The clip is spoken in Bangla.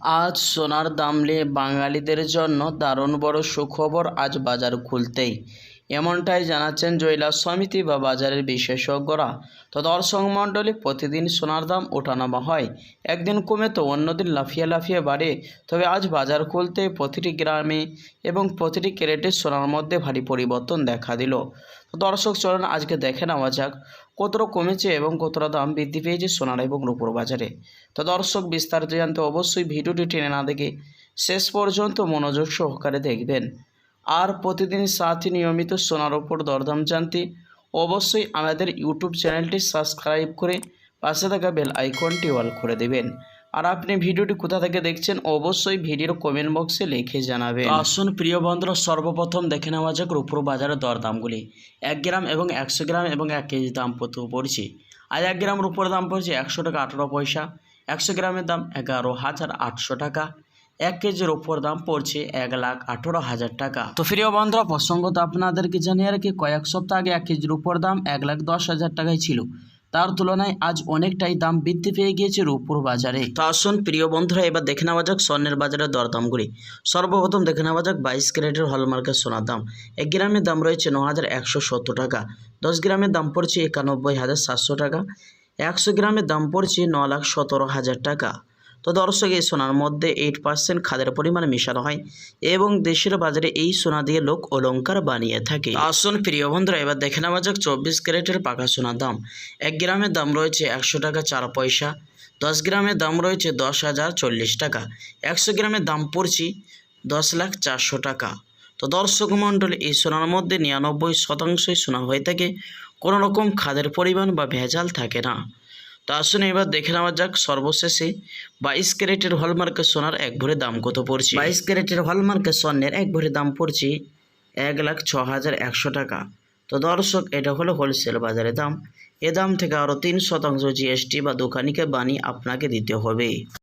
আজ সোনার দাম নিয়ে বাঙালিদের জন্য দারুণ বড় সুখবর আজ বাজার খুলতেই। এমনটাই জানাচ্ছেন জৈলা সমিতি বা বাজারের বিশেষজ্ঞরা। তো দর্শক মণ্ডলী, প্রতিদিন সোনার দাম ওঠানামা হয়। একদিন কমে তো অন্যদিন লাফিয়ে লাফিয়ে বাড়ে। তবে আজ বাজার খুলতে প্রতিটি গ্রামে এবং প্রতিটি ক্যারেটের সোনার মধ্যে ভারী পরিবর্তন দেখা দিল। তো দর্শক, চলুন আজকে দেখে নেওয়া যাক। কতটা কমেছে এবং কতটা দাম বৃদ্ধি পেয়েছে সোনার এবং রূপোর বাজারে? তো দর্শক, বিস্তারিত জানতে অবশ্যই ভিডিওটি টেনে না দেখে শেষ পর্যন্ত মনোযোগ সহকারে দেখবেন। আর প্রতিদিন সাথে নিয়মিত সোনার ওপর দরদাম জানতে অবশ্যই আমাদের ইউটিউব চ্যানেলটি সাবস্ক্রাইব করে পাশে থাকা বেল আইকনটি অল করে দেবেন। আর আপনি ভিডিওটি কোথা থেকে দেখছেন, অবশ্যই ভিডিওর কমেন্ট বক্সে লিখে জানাবেন। আসুন প্রিয় বন্ধুরা, সর্বপ্রথম দেখে নেওয়া যাক রূপোর বাজারের দরদামগুলি। এক গ্রাম এবং একশো গ্রাম এবং এক কেজি দাম পড়ছে। আর এক গ্রাম রূপোর দাম পড়ছে একশো টাকা আঠেরো পয়সা। একশো গ্রামের দাম এগারো হাজার আটশো টাকা। এক কেজির ওপর দাম পড়ছে এক লাখ আঠেরো হাজার টাকা। তো প্রিয় বন্ধুরা, প্রসঙ্গত আপনাদেরকে জানিয়ে রাখি, কয়েক সপ্তাহ আগে এক কেজির উপর দাম এক লাখ দশ হাজার টাকায় ছিল। তার তুলনায় আজ অনেকটাই দাম বৃদ্ধি পেয়ে গিয়েছে রূপুর বাজারে। তো আসুন প্রিয় বন্ধুরা, এবার দেখে নেওয়া যাক স্বর্ণের বাজারের দরদামগুলি সর্বপ্রথম দেখে নেওয়া যাক বাইশ ক্যারেটের হলমার্কের সোনার দাম। এক গ্রামের দাম রয়েছে ন হাজার একশো সত্তর টাকা। দশ গ্রামের দাম পড়ছে একানব্বই হাজার সাতশো টাকা। একশো গ্রামের দাম পড়ছে ন লাখ সতেরো হাজার টাকা। তো দর্শক, এই সোনার মধ্যে এইট পার্সেন্ট খাদের পরিমাণ মেশানো হয় এবং দেশের বাজারে এই সোনা দিয়ে লোক অলঙ্কার বানিয়ে থাকে। আসুন প্রিয় বন্ধুরা, এবার দেখে নেওয়া যাক চব্বিশ ক্যারেটের পাকা সোনার দাম। এক গ্রামের দাম রয়েছে একশো টাকা চার পয়সা, দশ গ্রামের দাম রয়েছে দশ হাজার চল্লিশ টাকা, একশো গ্রামের দাম পড়ছি দশ লাখ চারশো টাকা। তো দর্শক মণ্ডলী, এই সোনার মধ্যে নিরানব্বই শতাংশই সোনা হয়ে থাকে, কোনো রকম খাদের পরিমাণ বা ভেজাল থাকে না। তো আসুন এবার দেখে নেওয়া যাক সর্বশেষে বাইশ ক্যারেটের হলমার্কের সোনার এক ভরে দাম কত পড়ছে? বাইশ ক্যারেটের হলমার্কের স্বর্ণের এক ভরে দাম পড়ছে এক লাখ ছ হাজার একশো টাকা। তো দর্শক, এটা হলো হোলসেল বাজারে দাম। এ দাম থেকে আরও তিন শতাংশ জিএসটি বা দোকানিকে বানিয়ে আপনাকে দিতে হবে।